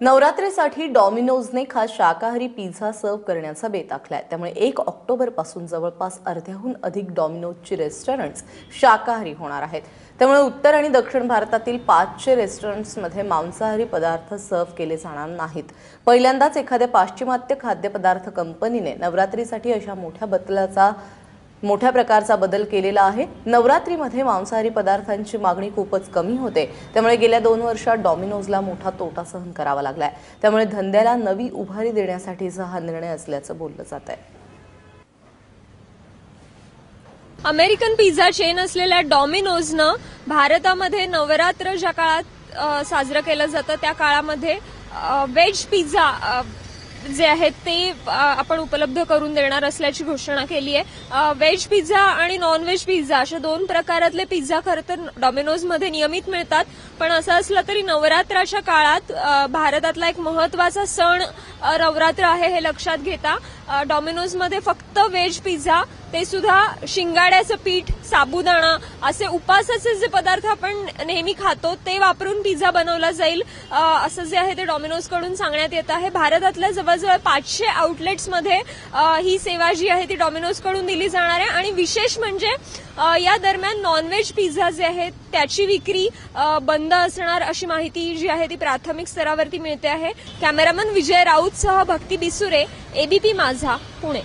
नवरात्रीसाठी डॉमिनोजने खास शाकाहारी पिझ्झा सर्व्ह करण्याचा बेत आखलाय. त्यामुळे एक ऑक्टोबरपासून जवळपास अर्ध्याहून अधिक डॉमिनोजची रेस्टॉरंट्स शाकाहारी होणार आहेत. त्यामुळे उत्तर आणि दक्षिण भारतातील पाचशे रेस्टॉरंट्समध्ये मांसाहारी पदार्थ सर्व्ह केले जाणार नाहीत. पहिल्यांदाच एखाद्या पाश्चिमात्य खाद्यपदार्थ कंपनीने नवरात्रीसाठी अशा मोठ्या बदलाचा मोठ्या प्रकारचा बदल केलेला आहे. नवरात्रीमध्ये मांसाहारी पदार्थांची मागणी खूपच कमी होते. त्यामुळे गेल्या दोन वर्षात डॉमिनोजला मोठा तोटा सहन करावा लागलाय. त्यामुळे धंद्याला नवी उभारी देण्यासाठीचा हा निर्णय असल्याचं बोललं जात आहे अमेरिकन पिझ्झा चेन असलेल्या डॉमिनोजनं भारतामध्ये नवरात्र ज्या काळात साजरं केलं जातं त्या काळामध्ये वेज पिझ्झा जे आहेत ते आपण उपलब्ध करून देणार असल्याची घोषणा केली आहे. व्हेज पिझ्झा आणि नॉन व्हेज पिझ्झा अशा दोन प्रकारातले पिझ्झा खरं तर डॉमिनोजमध्ये नियमित मिळतात. पण असं असलं तरी नवरात्राच्या काळात भारतातला एक महत्त्वाचा सण नवरात्र आहे हे लक्षात घेता. डॉमिनोजमध्ये फक्त व्हेज पिझ्झा ते सुद्धा शिंगाड्याचं पीठ साबुदाणा असे उपासाचे जे पदार्थ आपण नेहमी खातो ते वापरून पिझ्झा बनवला जाईल. असं जे आहे ते डॉमिनोजकडून सांगण्यात येत आहे. भारतातल्या जवळजवळ पाचशे आउटलेट्समध्ये ही सेवा जी आहे ती डॉमिनोजकडून दिली जाणार आहे. आणि विशेष म्हणजे या दरम्यान नॉनव्हेज पिझ्झा जे आहेत त्याची विक्री बंद असणार अशी माहिती जी आहे ती प्राथमिक स्तरावरती मिळते आहे. कॅमेरामन विजय राऊतसह भक्ती बिसुरे एबीपी माझा पुणे.